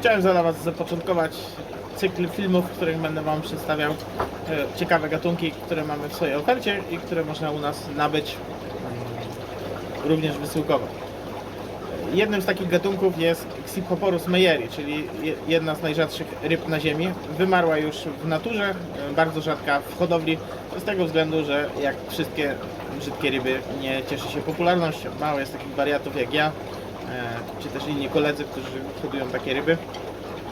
Chciałem dla Was zapoczątkować cykl filmów, w których będę Wam przedstawiał e, ciekawe gatunki, które mamy w swojej ofercie i które można u nas nabyć również wysyłkowo. Jednym z takich gatunków jest Xiphoporus meyeri, czyli je- jedna z najrzadszych ryb na ziemi. Wymarła już w naturze, e, bardzo rzadka w hodowli, z tego względu, że jak wszystkie brzydkie ryby nie cieszy się popularnością. Mało jest takich wariatów jak ja, czy też inni koledzy, którzy hodują takie ryby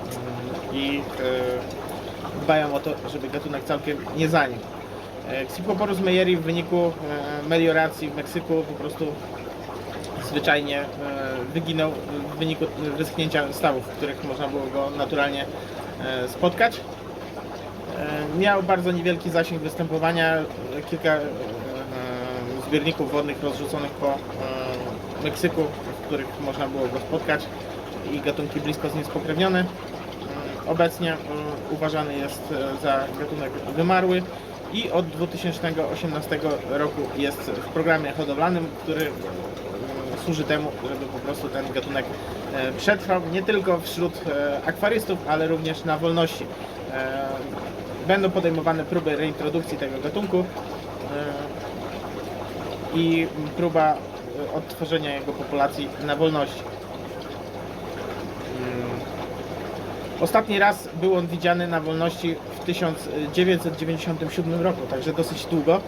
Mm, i e, dbają o to, żeby gatunek całkiem nie zanikł. E, Xiphoporus meyeri w wyniku e, melioracji w Meksyku po prostu zwyczajnie e, wyginął w wyniku wyschnięcia stawów, w których można było go naturalnie e, spotkać. E, Miał bardzo niewielki zasięg występowania, e, kilka e, zbiorników wodnych rozrzuconych po e, Meksyku, których można było go spotkać i gatunki blisko z nim spokrewnione. E, Obecnie e, uważany jest e, za gatunek wymarły i od 2018 roku jest w programie hodowlanym, który e, służy temu, żeby po prostu ten gatunek e, przetrwał nie tylko wśród e, akwarystów, ale również na wolności. Będą podejmowane próby reintrodukcji tego gatunku i próba odtworzenia jego populacji na wolności. Mm. Ostatni raz był on widziany na wolności w 1997 roku, także dosyć długo.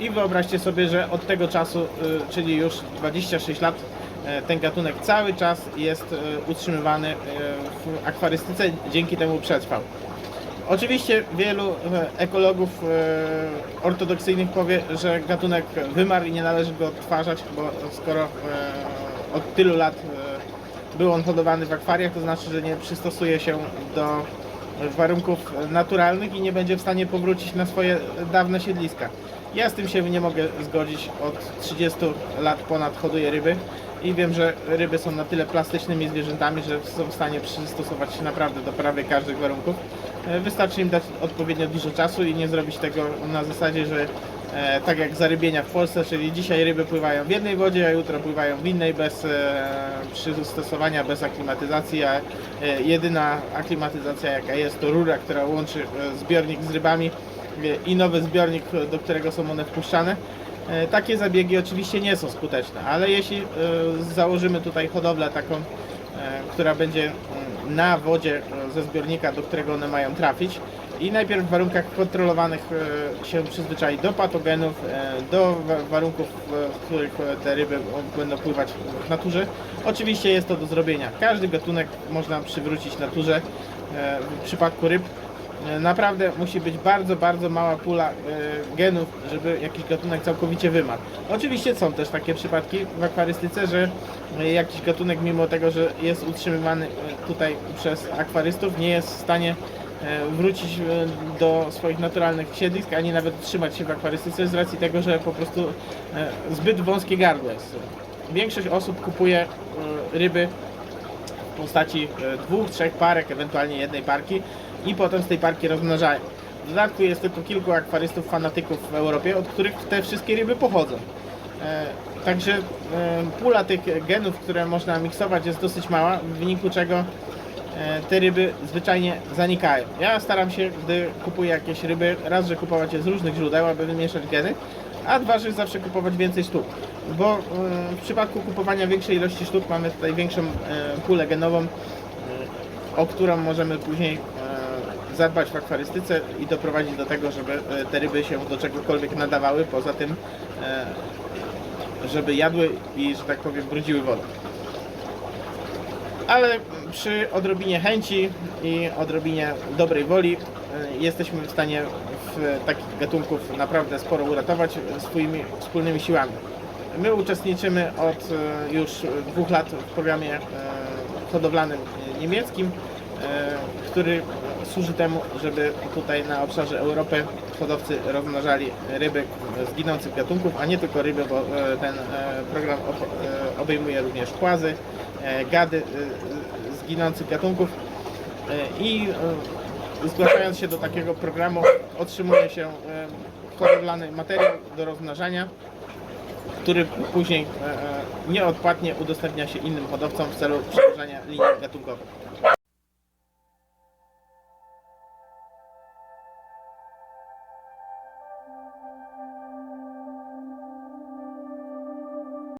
I wyobraźcie sobie, że od tego czasu, y, czyli już 26 lat, y, ten gatunek cały czas jest y, utrzymywany w akwarystyce, dzięki temu przetrwał. Oczywiście wielu e, ekologów e, ortodoksyjnych powie, że gatunek wymarł i nie należy go odtwarzać, bo skoro e, od tylu lat był on hodowany w akwariach, to znaczy, że nie przystosuje się do warunków naturalnych i nie będzie w stanie powrócić na swoje dawne siedliska. Ja z tym się nie mogę zgodzić. Od 30 lat ponad hoduję ryby i wiem, że ryby są na tyle plastycznymi zwierzętami, że są w stanie przystosować się naprawdę do prawie każdych warunków. E, Wystarczy im dać odpowiednio dużo czasu i nie zrobić tego na zasadzie, że e, tak jak zarybienia w Polsce, czyli dzisiaj ryby pływają w jednej wodzie, a jutro pływają w innej bez e, przystosowania, bez aklimatyzacji, a e, jedyna aklimatyzacja jaka jest to rura, która łączy e, zbiornik z rybami e, i nowy zbiornik, do którego są one wpuszczane. Takie zabiegi oczywiście nie są skuteczne, ale jeśli założymy tutaj hodowlę taką, która będzie na wodzie e, ze zbiornika, do którego one mają trafić i najpierw w warunkach kontrolowanych e, się przyzwyczai do patogenów, e, do wa- warunków, w których te ryby będą pływać w naturze. Oczywiście jest to do zrobienia. Każdy gatunek można przywrócić naturze. W przypadku ryb Naprawdę musi być bardzo, bardzo mała pula e, genów, żeby jakiś gatunek całkowicie wymarł. Oczywiście są też takie przypadki w akwarystyce, że e, jakiś gatunek mimo tego, że jest utrzymywany e, tutaj przez akwarystów, nie jest w stanie e, wrócić e, do swoich naturalnych siedlisk, ani nawet utrzymać się w akwarystyce z racji tego, że po prostu e, zbyt wąskie gardło jest. Większość osób kupuje e, ryby w postaci e, dwóch, trzech parek, ewentualnie jednej parki i potem z tej parki rozmnażają. W dodatku jest tylko kilku akwarystów fanatyków w Europie, od których te wszystkie ryby pochodzą. E, Także e, pula tych genów, które można miksować jest dosyć mała, w wyniku czego e, te ryby zwyczajnie zanikają. Ja staram się, gdy kupuję jakieś ryby, raz, że kupować je z różnych źródeł, aby wymieszać geny, a dwa, że zawsze kupować więcej sztuk. Bo w przypadku kupowania większej ilości sztuk mamy tutaj większą pulę genową, o którą możemy później zadbać w akwarystyce i doprowadzić do tego, żeby e, te ryby się do czegokolwiek nadawały, poza tym, e, żeby jadły i, że tak powiem, brudziły wodę. Ale przy odrobinie chęci i odrobinie dobrej woli e, jesteśmy w stanie w takich gatunków naprawdę sporo uratować swoimi wspólnymi siłami. My uczestniczymy od już dwóch lat w programie hodowlanym niemieckim, który służy temu, żeby tutaj na obszarze Europy hodowcy rozmnażali ryby z ginących gatunków, a nie tylko ryby, bo e, ten e, program ob- e, obejmuje również płazy, e, gady e, z ginących gatunków E, i e, zgłaszając się do takiego programu otrzymuje się e, hodowlany materiał do rozmnażania, który później e, e, nieodpłatnie udostępnia się innym hodowcom w celu przedłużania linii gatunkowej.